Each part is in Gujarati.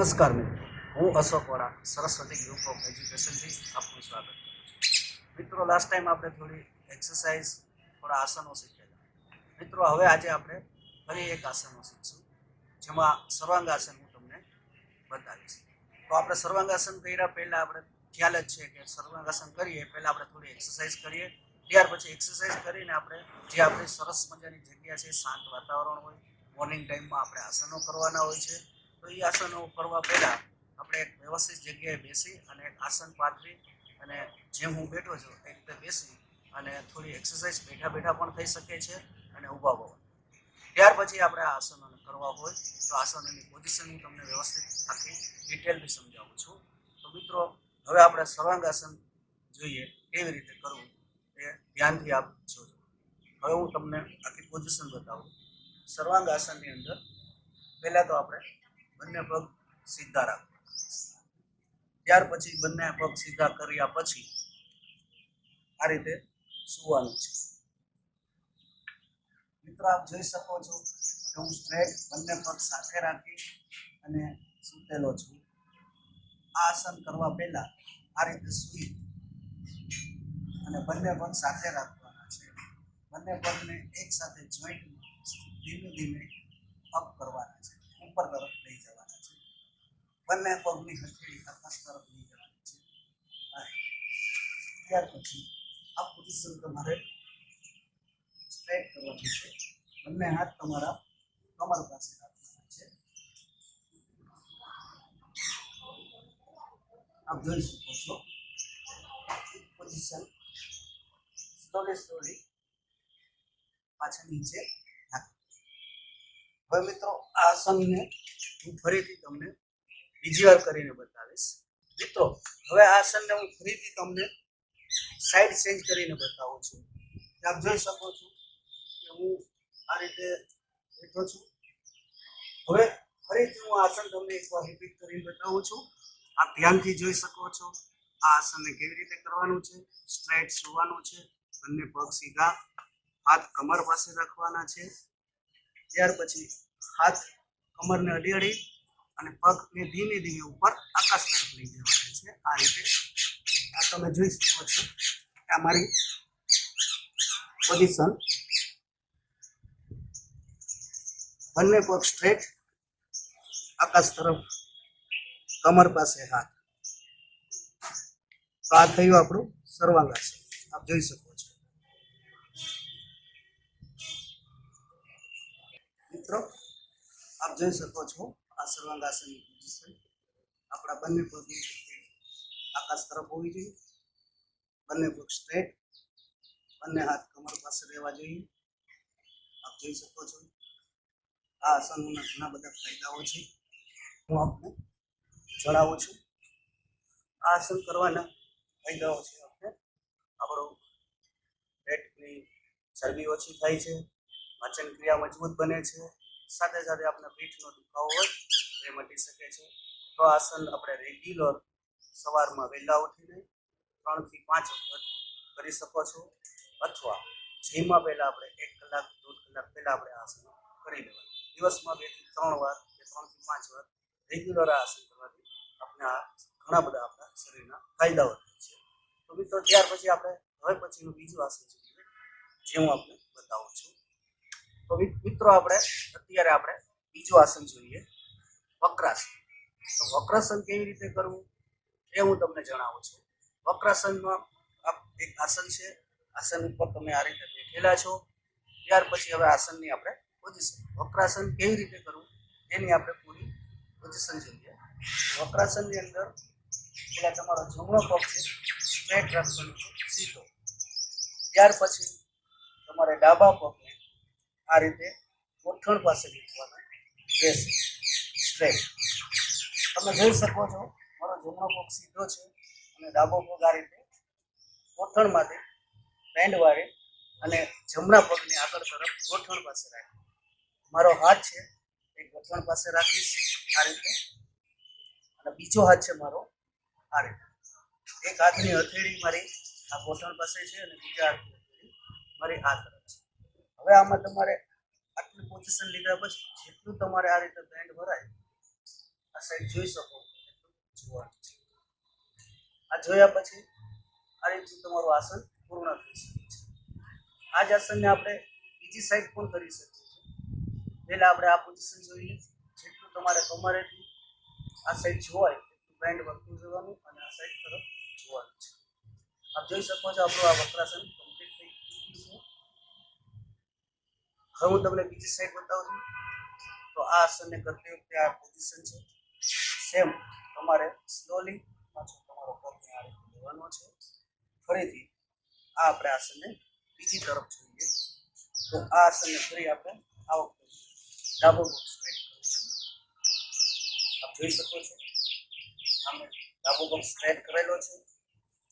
નમસ્કાર મિત્રો. હું અશોક વડા સરસ્વતી ગ્રુપ ઓફ એજ્યુકેશનથી આપનું સ્વાગત કરું છું. મિત્રો લાસ્ટ ટાઈમ આપણે થોડી એક્સરસાઇઝ થોડા આસનો શીખ્યા મિત્રો, હવે આજે આપણે ફરી એક આસનો શીખશું, જેમાં સર્વાંગાસન હું તમને બતાવીશ. તો આપણે સર્વાંગાસન કર્યા પહેલાં આપણે ખ્યાલ જ છે કે સર્વાંગાસન કરીએ, પહેલાં આપણે થોડી એક્સરસાઇઝ કરીએ. ત્યાર પછી એક્સરસાઇઝ કરીને આપણે જે આપણી સરસ મજાની જગ્યા છે, શાંત વાતાવરણ હોય મોર્નિંગ ટાઈમમાં આપણે આસનો કરવાના હોય છે. તો એ આસનો કરવા પહેલાં આપણે એક વ્યવસ્થિત જગ્યાએ બેસી અને એક આસન પાથરી અને જેમ હું બેઠો છું એ રીતે બેસી અને થોડી એક્સરસાઇઝ બેઠા બેઠા પણ થઈ શકે છે અને ઊભા હોવા ત્યાર પછી આપણે આ આસનોને કરવા હોય તો આસનોની પોઝિશન હું તમને વ્યવસ્થિત આખી ડિટેલથી સમજાવું છું. તો મિત્રો, હવે આપણે સર્વાંગાસન જોઈએ કેવી રીતે કરવું એ ધ્યાનથી આપ જોજો. હવે હું તમને આખી પોઝિશન બતાવું. સર્વાંગ આસનની અંદર પહેલાં તો આપણે બંને પગ સીધા રાખવાના ત્યાર પછી બંને પગ સીધા કર્યા પછી આ રીતે સુવાનું છે. મિત્રો, આપ જોઈ શકો છો કે હું સ્ટ્રેટ બંને પગ સાથે રાખી અને સૂતેલો છું. આ આસન કરવા પહેલા આ રીતે સૂઈ અને બંને પગ સાથે રાખવાના છે. બંને પગને એક સાથે જોઈન્ટ ધીમે ધીમે અપ કરવાના છે. ઉપર તરફ લઈ જવાના છે બંને પગની હથેળી આકાશ તરફ લઈ જવાની છે અને ત્યાર પછી આ પોઝિશન તમારે સ્ટ્રેટ કરવાની છે બંને હાથ તમારા કમર પાસે રાખવાના છે આપ જોઈ શકો છો પોઝિશન સ્લોલી સ્લોલી પાછળ નીચે નાખો હવે મિત્રો, આ આસનને હું ફરીથી તમને બીજી વાર કરીને બતાવીશ. મિત્રો, હવે આ આસનને હું ફરીથી તમને સાઈડ ચેન્જ કરીને બતાવું છું. આપ જોઈ શકો છો કે હું આ રીતે બેઠો છું. હવે ફરીથી હું આસન તમને એકવાર રિપીટ કરીને બતાવું છું. આપ ધ્યાનથી જોઈ શકો છો આ આસનને કેવી રીતે કરવાનું છે. સ્ટ્રેટ સુવાનું છે. બંને પગ સીધા, હાથ કમર પાસે રાખવાના છે. ત્યાર પછી હાથ, કમરને અડી અડી અને પગને ધીમે ધીમે ઉપર આકાશ તરફ લઈ જવાના છે. આ રીતે આ તમે જોઈ શકો છો આ મારી પોઝિશન બંને પગ સ્ટ્રેટ આકાશ તરફ, કમર પાસે હાથ. તો આ થયું આપણું સર્વાંગાસન. આપ જોઈ શકો છો મિત્રો, આપ જોઈ શકો છો આ સર્વાંગાસનની પોઝિશન આપણા બંને પગની આકાશ તરફ હોવી જોઈએ. બંને પગ સ્ટ્રેટ બંને હાથ કમર પાસે રહેવા જોઈએ. આપ જોઈ શકો છો આ આસનોના ઘણા બધા ફાયદાઓ છે. હું આપને જણાવું છું, આ આસન કરવાના ફાયદાઓ છે આપણે આપણો પેટની ચરબી ઓછી થાય છે પાચન ક્રિયા મજબૂત બને છે સાથે સાથે આપણે પીઠનો દુખાવો હોય એ મટી શકે છે. તો આસન આપણે રેગ્યુલર સવારમાં વહેલા ઉઠીને ત્રણથી પાંચ વખત કરી શકો છો. અથવા જીમમાં પહેલાં આપણે એક કલાક, દોઢ કલાક પહેલાં આપણે આસન કરી લેવાનું. દિવસમાં બેથી ત્રણ વાર કે ત્રણથી પાંચ વાર રેગ્યુલર આસન કરવાથી આપણે આ ઘણા બધા આપણા શરીરના ફાયદાઓ થાય છે. તો મિત્રો, ત્યાર પછી આપણે હવે પછીનું બીજું આસન જોઈએ જે હું આપણે બતાવું છું. તો મિત્રો આપણે અત્યારે આપણે બીજું આસન જોઈએ. વક્રાસન. તો વક્રાસન કેવી રીતે કરવું એ હું તમને જણાવું છું. વક્રાસનમાં એક આસન છે. આસન ઉપર તમે આ રીતે બેઠેલા છો. ત્યાર પછી હવે આસનની આપણે પોઝિશન. વક્રાસન કેવી રીતે કરવું એની આપણે પૂરી પોઝિશન જોઈએ. વક્રાસનની અંદર પેલા તમારો જમણો પગ છે. સ્ટ્રેટ રાખવાનો છે. સીધો. ત્યાર પછી તમારે ડાબા પગને આ રીતે ગોઠણ પાસે મૂકવાના રહેશે. સ્ટ્રેટ તમે જોઈ શકો છો, મારો જમણો પગ સીધો છે અને ડાબો પગ આ રીતે ગોઠણમાંથી બેન્ડ વાળે અને જમણા પગને આગળ તરફ ગોઠણ પાસે રાખે. મારો હાથ છે, એ ગોઠણ પાસે રાખીશ આ રીતે. અને બીજો હાથ છે મારો આ રીતે. એક હાથની હથેળી મારી આ ગોઠણ પાસે છે અને બીજા હાથની હથેળી મારી આ તરફ. હવે આમાં તમારે આટલી પોઝિશન લીધા પછી જેટલું તમારે આ રીતે બેન્ડ ભરાય, આ સાઈડ જોઈ શકો જોવાનું છે. આ જોયા પછી આ રીતનું તમારું આસન પૂર્ણ થઈ શકે છે. આ જ આસનને આપણે બીજી સાઈડ પણ કરી શકીએ છીએ. પહેલાં આપણે આ પોઝિશન જોઈએ, જેટલું તમારે કમરેથી આ સાઈડ જોવાય, એટલું બેન્ડ વધતું જવાનું અને આ સાઈડ તરફ જોવાનું છે. આપ જોઈ શકો છો આપણું આ વક્રાસન કમ્પ્લીટ થઈ ગયું છે હવે હું તમને બીજી સાઈડ બતાવું છું. તો આ આસનને કરતી વખતે આ પોઝિશન છે. સેમ તમારે સ્લોલી પાછો તમારો પગને આ રીતે લેવાનો છે. ફરીથી આ આપણે આસનને બીજી તરફ જોઈએ. તો આ આસનને ફરી આપણે આ વખતે ડાબો બોક્સ સ્ટ્રેટ કરીશું. આપ જોઈ શકો છો. આમે ડાબો બોક્સ સ્ટ્રેટ કરેલો છે.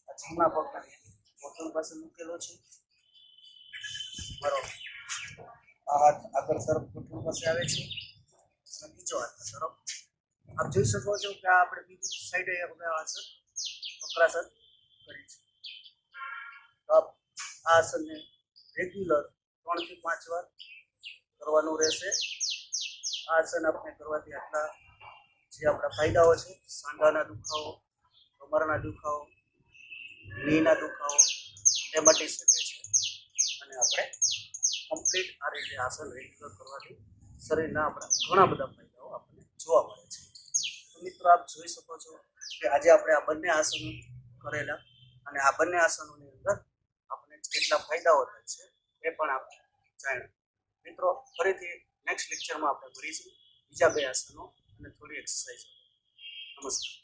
આ જમણા પગને બોટલ પાસે મૂકેલો છે. આગળ તરફ ઘૂંટણ પાસે આવે છે. અને બીજો હાથ તરફ આપ જોઈ શકો છો કે આ આપણે બીજી સાઈડે આપણે આસન વક્રાસન કરી છે. આપ આ આસનને રેગ્યુલર ત્રણથી પાંચ વાર કરવાનું રહેશે. આ આસન આપણે કરવાથી આટલા જે આપણા ફાયદાઓ છે, સાંધાના દુખાવો કમરના દુખાવો, નીના દુખાવો એ મટી શકે છે. અને આપણે કમ્પ્લીટ આ રીતે આસન રેગ્યુલર કરવાથી શરીરના આપણા ઘણા બધા ફાયદાઓ આપણને જોવા મળે છે. તો મિત્રો, આપ જોઈ શકો છો કે આજે આપણે આ બંને આસનો કરેલા અને આ બંને આસનોની અંદર આપણને કેટલા ફાયદાઓ થાય છે એ પણ આપણે જાણ્યું. મિત્રો, ફરીથી નેક્સ્ટ લેક્ચરમાં આપણે મળીશું. બીજા બે આસનો અને થોડી એક્સરસાઇઝ નમસ્કાર.